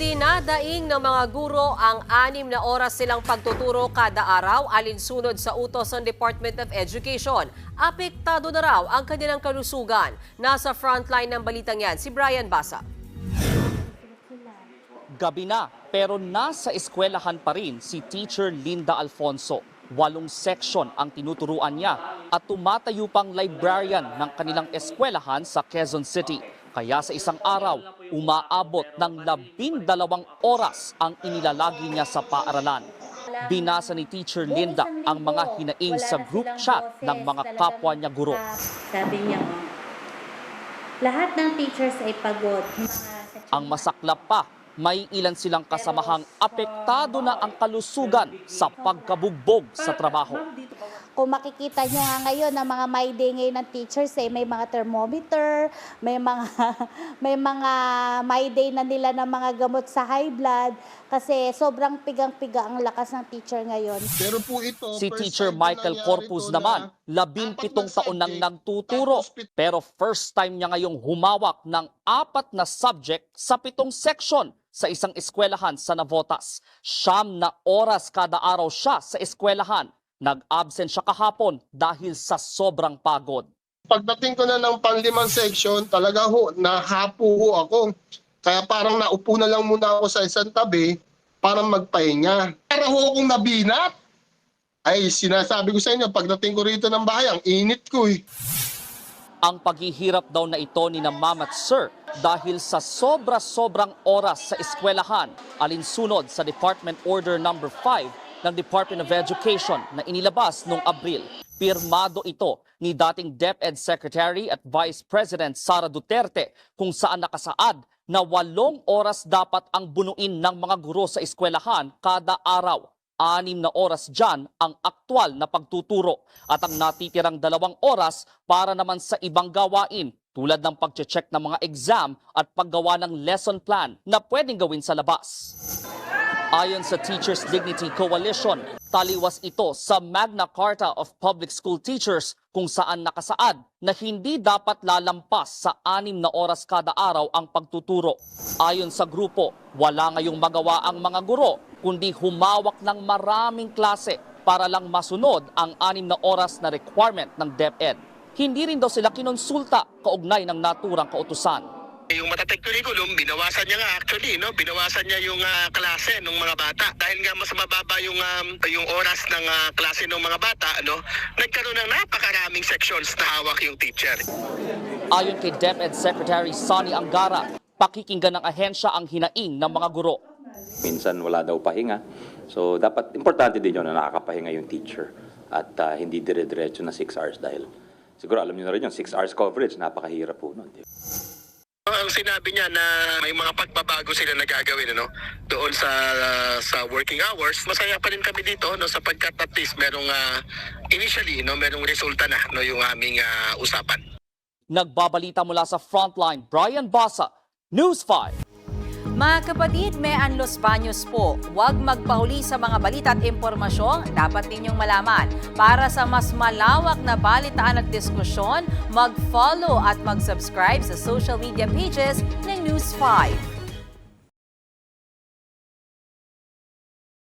Idinadaing ng mga guro ang anim na oras silang pagtuturo kada araw alinsunod sa utos ng Department of Education. Apektado na raw ang kanilang kalusugan. Nasa frontline ng balitang yan, si Brian Basa. Gabi na, pero nasa eskwelahan pa rin si Teacher Linda Alfonso. Walong section ang tinuturuan niya at tumatayo pang librarian ng kanilang eskwelahan sa Quezon City. Kaya sa isang araw, umaabot ng labindalawang oras ang inilalagi niya sa paaralan. Binasa ni Teacher Linda ang mga hinaing sa group chat ng mga kapwa niya guro. Sabi niya, lahat ng teachers ay pagod. Ang masaklap pa, may ilan silang kasamahang apektado na ang kalusugan sa pagkabugbog sa trabaho. Kung makikita nyo nga ngayon ng mga my day ngayon ng teachers, eh, may mga thermometer, may mga, may mga my day na nila ng mga gamot sa high blood kasi sobrang pigang-piga ang lakas ng teacher ngayon. Pero po ito, Si Teacher Michael Corpus naman, na labing apat pitong na taon nang nagtuturo. Pero first time niya ngayong humawak ng apat na subject sa pitong section sa isang eskwelahan sa Navotas. Siyam na oras kada araw siya sa eskwelahan. Nag-absent siya kahapon dahil sa sobrang pagod. Pagdating ko na ng panlimang section, talaga ho, nahapo ho ako. Kaya parang naupo na lang muna ako sa isang tabi para magpahinga. Para ho akong nabinat. Ay, sinasabi ko sa inyo, pagdating ko rito ng bahay, ang init ko eh. Ang paghihirap daw na ito ni na ma'am at sir dahil sa sobra-sobrang oras sa eskwelahan alinsunod sa Department Order Number 5 ng Department of Education na inilabas noong Abril. Pirmado ito ni dating DepEd Secretary at Vice President Sara Duterte kung saan nakasaad na walong oras dapat ang bunuin ng mga guro sa eskwelahan kada araw anim na oras dyan ang aktwal na pagtuturo at ang natitirang dalawang oras para naman sa ibang gawain tulad ng pagche-check ng mga exam at paggawa ng lesson plan na pwedeng gawin sa labas. Ayon sa Teachers Dignity Coalition, taliwas ito sa Magna Carta of Public School Teachers kung saan nakasaad na hindi dapat lalampas sa anim na oras kada araw ang pagtuturo. Ayon sa grupo, wala ngayong magawa ang mga guro kundi humawak ng maraming klase para lang masunod ang anim na oras na requirement ng DepEd. Hindi rin daw sila kinonsulta kaugnay ng naturang kautusan. Yung matatag curriculum, binawasan niya nga actually, no? Binawasan niya yung ah, klase ng mga bata. Dahil nga mas mababa yung um, yung oras ng ah, klase ng mga bata, no? Nagkaroon ng napakaraming sections na hawak yung teacher. Ayon kay DepEd Secretary Sonny Angara, pakikinggan ng ahensya ang hinaing ng mga guro. minsan wala daw pahinga. So dapat importante din yun na nakakapahinga yung teacher at ah, hindi dire-diretso na 6 hours dahil siguro alam niyo na rin yung 6 hours coverage, napakahirap po nun. di Ang sinabi niya na may mga pagbabago sila na gagawin ano doon sa ah, sa working hours. Masaya pa rin kami dito no sapagkat at least merong ah, initially no merong resulta na no yung aming ah, usapan. Nagbabalita mula sa Frontline, Brian Basa, News 5. Mga kapatid, may Anlos Baños po. Huwag magpahuli sa mga balita at impormasyong dapat ninyong malaman. Para sa mas malawak na balitaan at diskusyon, mag-follow at mag-subscribe sa social media pages ng News 5.